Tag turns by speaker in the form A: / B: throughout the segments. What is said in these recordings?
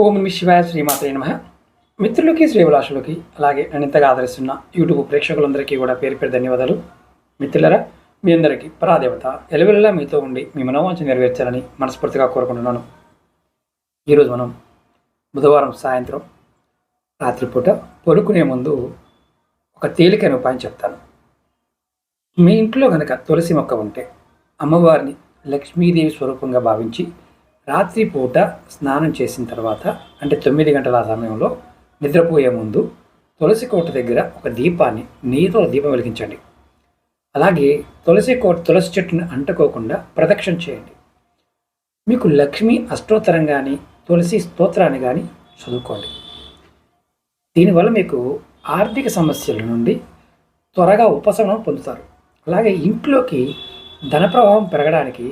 A: ఓం నిమి శివాయ శ్రీమాత్రే నమ. మిత్రులకి శ్రీవిలాసులకి అలాగే నేను ఇంతగా ఆదరిస్తున్న యూట్యూబ్ ప్రేక్షకులందరికీ కూడా పేరు పేరు ధన్యవాదాలు. మిత్రులరా మీ అందరికీ పరాదేవత ఎలవెల్లా మీతో ఉండి మీ మనోవాంఛ నెరవేర్చాలని మనస్ఫూర్తిగా కోరుకుంటున్నాను. ఈరోజు మనం బుధవారం సాయంత్రం రాత్రిపూట పడుకునే ముందు ఒక తేలికైన ఉపాయం చెప్తాను. మీ ఇంట్లో కనుక తులసి మొక్క ఉంటే అమ్మవారిని లక్ష్మీదేవి స్వరూపంగా భావించి రాత్రిపూట స్నానం చేసిన తర్వాత అంటే తొమ్మిది గంటల సమయంలో నిద్రపోయే ముందు తులసి కోట దగ్గర ఒక దీపాన్ని నీతో దీపం వెలిగించండి. అలాగే తులసి కోట తులసి చెట్టుని అంటుకోకుండా ప్రదక్షిణ చేయండి. మీకు లక్ష్మీ అష్టోత్తరం కానీ తులసి స్తోత్రాన్ని కానీ చదువుకోండి. దీనివల్ల మీకు ఆర్థిక సమస్యల నుండి త్వరగా ఉపశమనం పొందుతారు. అలాగే ఇంట్లోకి ధన ప్రవాహం పెరగడానికి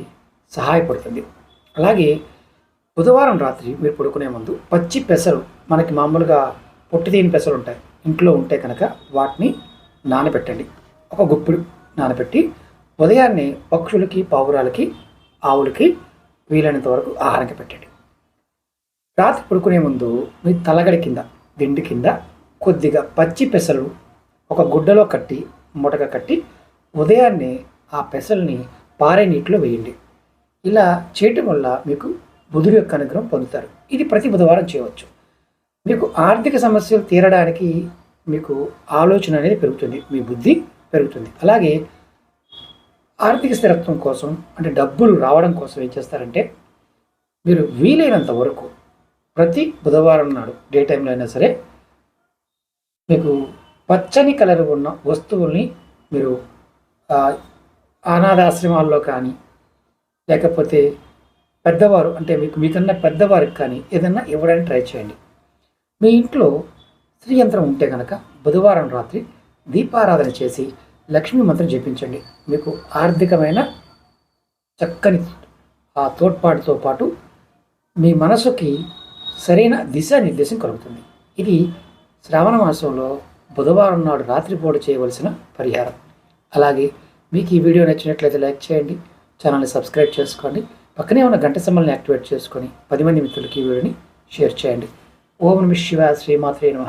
A: సహాయపడుతుంది. అలాగే బుధవారం రాత్రి మీరు పడుకునే ముందు పచ్చి పెసలు మనకి మామూలుగా పొట్టిదేని పెసరు పెసలు ఉంటాయి ఇంట్లో ఉంటే కనుక వాటిని నానబెట్టండి. ఒక గుప్పుడు నానబెట్టి ఉదయాన్నే పక్షులకి పావురాలకి ఆవులకి వీలైనంత వరకు ఆహారంగా పెట్టండి. రాత్రి పడుకునే ముందు మీ తలగడి కింద దిండి కింద కొద్దిగా పచ్చి పెసలు ఒక గుడ్డలో కట్టి మూటగా కట్టి ఉదయాన్నే ఆ పెసల్ని పారే నీటిలో వేయండి. ఇలా చేయటం వల్ల మీకు బుధుడు యొక్క అనుగ్రహం పొందుతారు. ఇది ప్రతి బుధవారం చేయవచ్చు. మీకు ఆర్థిక సమస్యలు తీరడానికి మీకు ఆలోచన అనేది పెరుగుతుంది. మీ బుద్ధి పెరుగుతుంది. అలాగే ఆర్థిక స్థిరత్వం కోసం అంటే డబ్బులు రావడం కోసం ఏం చేస్తారంటే మీరు వీలైనంత వరకు ప్రతి బుధవారం నాడు డే టైంలో అయినా సరే మీకు పచ్చని కలర్ ఉన్న వస్తువుల్ని మీరు అనాథాశ్రమాల్లో కానీ లేకపోతే పెద్దవారు అంటే మీకు మీకన్నా పెద్దవారికి కానీ ఏదన్నా ఇవ్వడానికి ట్రై చేయండి. మీ ఇంట్లో స్త్రీ యంత్రం ఉంటే కనుక బుధవారం రాత్రి దీపారాధన చేసి లక్ష్మీ మంత్రం జపించండి. మీకు ఆర్థికమైన చక్కని ఆ తోడ్పాటుతో పాటు మీ మనసుకి సరైన దిశానిర్దేశం కలుగుతుంది. ఇది శ్రావణ మాసంలో బుధవారం నాడు రాత్రిపూట చేయవలసిన పరిహారం. అలాగే మీకు ఈ వీడియో నచ్చినట్లయితే లైక్ చేయండి. ఛానల్ని సబ్స్క్రైబ్ చేసుకోండి పక్కనే ఉన్న గంట సమ్మల్ని యాక్టివేట్ చేసుకొని పది మంది మిత్రులకి ఈ వీడియోని షేర్ చేయండి. ఓం నమ శివ శ్రీమాత్రే నమ.